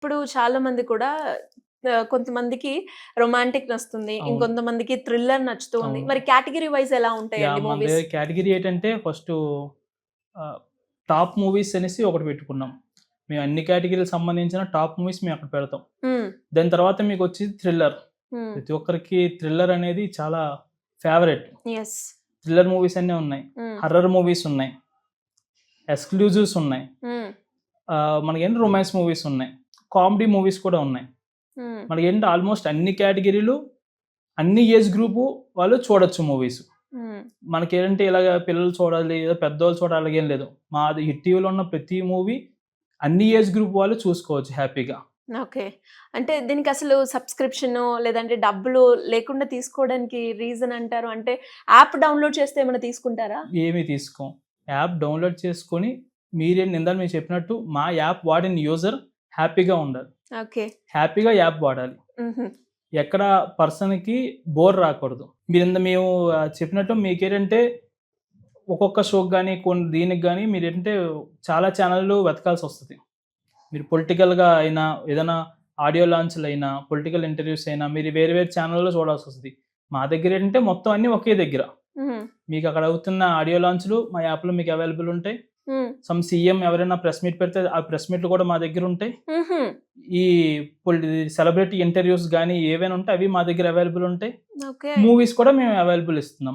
ఇప్పుడు చాలా మంది కూడా కొంతమందికి రొమాంటిక్ నచ్చుతుంది. ఇంకొంతమందికి థ్రిల్లర్ నచ్చుతుంది. మరి కేటగిరీ వైజ్ ఎలా మూవీస్? కేటగిరీ ఏంటంటే ఫస్ట్ టాప్ మూవీస్ అనేసి ఒకటి పెట్టుకున్నాం. మేము అన్ని కేటగిరీలకు సంబంధించిన టాప్ మూవీస్ మేము అక్కడ పెడతాం. దాని తర్వాత మీకు వచ్చి థ్రిల్లర్. ప్రతి ఒక్కరికి థ్రిల్లర్ అనేది చాలా ఫేవరెట్. థ్రిల్లర్ మూవీస్ అన్నీ ఉన్నాయి. హర్రర్ మూవీస్ ఉన్నాయి. ఎక్స్క్లూజివ్స్ ఉన్నాయి. ఆ, మనకేంటి రొమాన్స్ మూవీస్ ఉన్నాయి. కామెడీ మూవీస్ కూడా ఉన్నాయి. మనకేంటి ఆల్మోస్ట్ అన్ని కేటగిరీలు అన్ని ఏజ్ గ్రూపు వాళ్ళు చూడొచ్చు మూవీస్. మనకి ఏంటంటే ఇలాగ పిల్లలు చూడాలి ఏదో పెద్దవాళ్ళు చూడాలి అలాగేం లేదు. మాది హిట్ టీవీలో ఉన్న ప్రతి మూవీ అన్ని ఏజ్ గ్రూప్ వాళ్ళు చూసుకోవచ్చు హ్యాపీగా. ఓకే. అంటే దీనికి అసలు సబ్స్క్రిప్షన్ లేదంటే డబ్బులు లేకుండా తీసుకోవడానికి రీజన్ అంటారు? అంటే యాప్ డౌన్లోడ్ చేస్తే ఏమైనా తీసుకుంటారా? ఏమీ తీసుకోం. యాప్ డౌన్లోడ్ చేసుకొని మీరేం ఇందాక మీరు చెప్పినట్టు మా యాప్ వాడిన యూజర్ హ్యాపీగా ఉండాలి. ఓకే. హ్యాపీగా యాప్ వాడాలి. ఎక్కడ పర్సన్కి బోర్ రాకూడదు. మీరు ఇంత మేము చెప్పినట్టు మీకేంటంటే ఒక్కొక్క షోకి కానీ కొన్ని దీనికి కానీ మీరు ఏంటంటే చాలా ఛానళ్ళు వెతకాల్సి వస్తుంది. మీరు పొలిటికల్గా అయినా ఏదైనా ఆడియో లాంచ్లు అయినా పొలిటికల్ ఇంటర్వ్యూస్ అయినా మీరు వేరే వేరే ఛానల్లో చూడాల్సి వస్తుంది. మా దగ్గర ఏంటంటే మొత్తం అన్నీ ఒకే దగ్గర. మీకు అక్కడ అవుతున్న ఆడియో లాంచ్లు మా యాప్లో మీకు అవైలబుల్ ఉంటాయి. సమ్ సీఎం ఎవరైనా ప్రెస్ మీట్ పెడితే ఆ ప్రెస్ మీట్లు కూడా మా దగ్గర ఉంటాయి. ఈ సెలబ్రిటీ ఇంటర్వ్యూస్ కానీ ఏవైనా ఉంటే అవి మా దగ్గర అవైలబుల్ ఉంటాయి. మూవీస్ కూడా మేము అవైలబుల్ ఇస్తున్నాం.